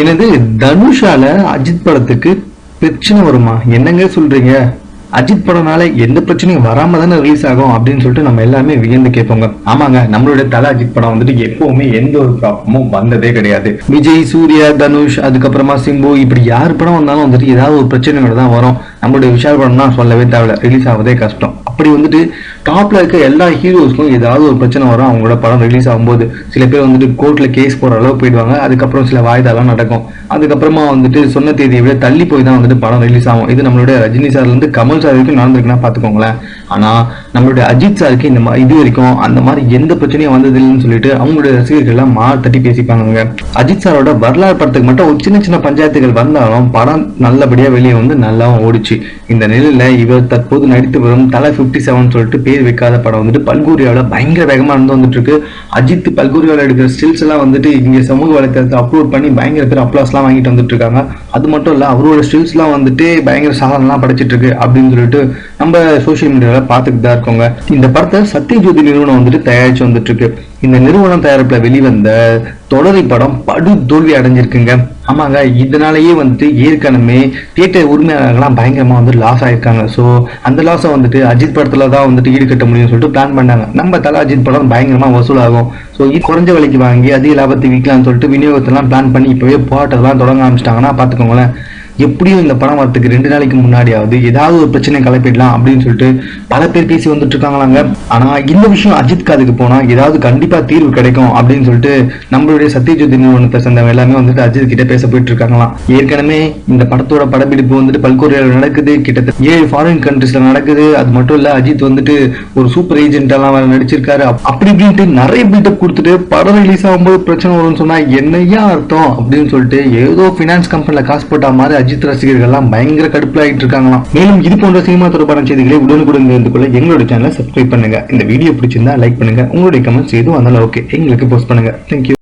எனது தனுஷால அஜித் படத்துக்கு பிரச்சனை வருமா? என்னங்க சொல்றீங்க? அஜித் படம்னால எந்த பிரச்சனையும் வராம தானே ரிலீஸ் ஆகும் அப்படின்னு சொல்லிட்டு நம்ம எல்லாமே வியந்து கேட்போங்க. ஆமாங்க நம்மளுடைய தலை அஜித் படம் வந்துட்டு எப்பவுமே எந்த ஒரு ப்ராப்ளமும் வந்ததே கிடையாது. விஜய் சூர்யா தனுஷ் அதுக்கப்புறமா சிம்பு இப்படி யார் படம் வந்தாலும் வந்துட்டு ஏதாவது ஒரு பிரச்சனைகள் தான் வரும். நம்மளுடைய விஷால் படம்னா சொல்லவே தேவையில்ல. ரிலீஸ் ஆவதே கஷ்டம். அப்படி வந்துட்டு டாப்ல இருக்க எல்லா ஹீரோஸ்க்கும் ஏதாவது ஒரு பிரச்சனை வரும் அவங்களோட படம் ரிலீஸ் ஆகும்போது சில பேர் வந்துட்டு கோர்ட்ல கேஸ் போற அளவு போயிடுவாங்க. அதுக்கப்புறம் சில வாய்தாலாம் நடக்கும். அதுக்கப்புறமா வந்துட்டு சொன்ன தேதியை விட தள்ளி போய் தான் வந்துட்டு படம் ரிலீஸ் ஆகும். இது நம்மளுடைய ரஜினி சார்ல இருந்து கமல் சார் வரைக்கும் நடந்திருக்குன்னா பாத்துக்கோங்களேன் ஆனா நம்மளுடைய அஜித் சாருக்கு இந்த மாதிரி இது வரைக்கும் அந்த மாதிரி எந்த பிரச்சனையும் வந்ததில்லைன்னு சொல்லிட்டு அவங்களுடைய ரசிகர்கள் எல்லாம் மா தட்டி பேசிப்பாங்க அஜித் சாரோட வரலாறு படத்துக்கு மட்டும் ஒரு சின்ன சின்ன பஞ்சாயத்துகள் வந்தாலும் படம் நல்லபடியா வெளியே வந்து நல்லாவும் ஓடிச்சு. இந்த நிலையில இவர் தற்போது நடித்து வரும் தலை 57 செவன் சொல்லிட்டு பேர் வைக்காத படம் வந்துட்டு பல்கூரியாவில் பயங்கர வேகமா இருந்து வந்துட்டு இருக்கு அஜித் பல்கூரியாவில் எடுக்கிற ஸ்டில்ஸ் எல்லாம் வந்துட்டு இங்க சமூக வலைத்தளத்தை அப்லோட் பண்ணி பயங்கர பேர் அப்ளாஸ் எல்லாம் வாங்கிட்டு வந்துட்டு இருக்காங்க அது மட்டும் இல்ல அவரோட ஸ்டில்ஸ் எல்லாம் வந்துட்டு பயங்கர சாதனைலாம் படைச்சிட்டு இருக்கு அப்படின்னு சொல்லிட்டு நம்ம சோஷியல் மீடியால பார்த்துக்கிட்டு தான் இருக்கோங்க. இந்த படத்தை சத்யஜோதி நிறுவனம் வந்துட்டு தயாரிச்சு வந்துட்டு இருக்கு இந்த நிறுவனம் தயாரிப்புல வெளிவந்த தொடரி படம் படு தோல்வி அடைஞ்சிருக்குங்க. ஆமாங்க இதனாலயே வந்துட்டு ஏற்கனவே தியேட்டர் உரிமையாளர்கள்லாம் பயங்கரமா வந்து லாஸ் ஆயிருக்காங்க. ஸோ அந்த லாஸை வந்துட்டு அஜித் படத்துல தான் வந்துட்டு ஈடுகட்ட முடியும்னு சொல்லிட்டு பிளான் பண்ணாங்க. நம்ம தலை அஜித் படம் பயங்கரமா வசூலாகும். ஸோ இது குறைஞ்ச விலைக்கு வாங்கி அதிக லாபத்தை விற்கலாம்னு சொல்லிட்டு விநியோகத்தெல்லாம் பிளான் பண்ணி இப்பவே போராட்டத்தெல்லாம் தொடங்க ஆரம்பிச்சிட்டாங்கன்னா பாத்துக்கோங்களேன் எப்படியும் இந்த படம் வரத்துக்கு ரெண்டு நாளைக்கு முன்னாடியாவது ஏதாவது ஒரு பிரச்சனை கிளப்பிடலாம் அப்படின்னு சொல்லிட்டு பல பேர் பேசி வந்துட்டு இருக்காங்களாங்க ஆனா இந்த விஷயம் அஜித் காதுக்கு போனா ஏதாவது கண்டிப்பா தீர்வு கிடைக்கும் அப்படின்னு சொல்லிட்டு நம்மளுடைய சத்யஜோதி நிறுவனத்தை சேர்ந்தவங்க எல்லாமே வந்துட்டு அஜித் கிட்ட பேச போயிட்டு இருக்காங்களாம் ஏற்கனவே இந்த படத்தோட படப்பிடிப்பு வந்துட்டு பல்கோரியாவில் நடக்குது. கிட்டத்தட்ட ஏழு ஃபாரின் கண்ட்ரிஸ்ல நடக்குது. அது மட்டும் இல்ல அஜித் வந்துட்டு ஒரு சூப்பர் ஏஜென்ட் வேற நடிச்சிருக்காரு. அப்- அப்படி இப்படின்ட்டு நிறைய பில்டப் கொடுத்துட்டு படம் ரிலீஸ் ஆகும்போது பிரச்சனை வரும்னு சொன்னா என்னையா அர்த்தம் அப்படின்னு சொல்லிட்டு ஏதோ பினான்ஸ் கம்பெனில காசு போட்டா மாதிரி அஜித் ரசிகர்கள்லாம் பயங்கர கடுப்பில் ஆகிட்டு இருக்காங்களாம் மேலும் இது போன்ற சினிமா தொடர்பான செய்திகளை உடனுக்குடன் தெரிந்து கொள்ள எங்களோட சேனலை சப்ஸ்கிரைப் பண்ணுங்க. இந்த வீடியோ பிடிச்சிருந்தா லைக் பண்ணுங்க. உங்களுடைய கமெண்ட்ஸ் எதுவும் வந்தாலும் ஓகே எங்களுக்கு போஸ்ட் பண்ணுங்க. தேங்க்யூ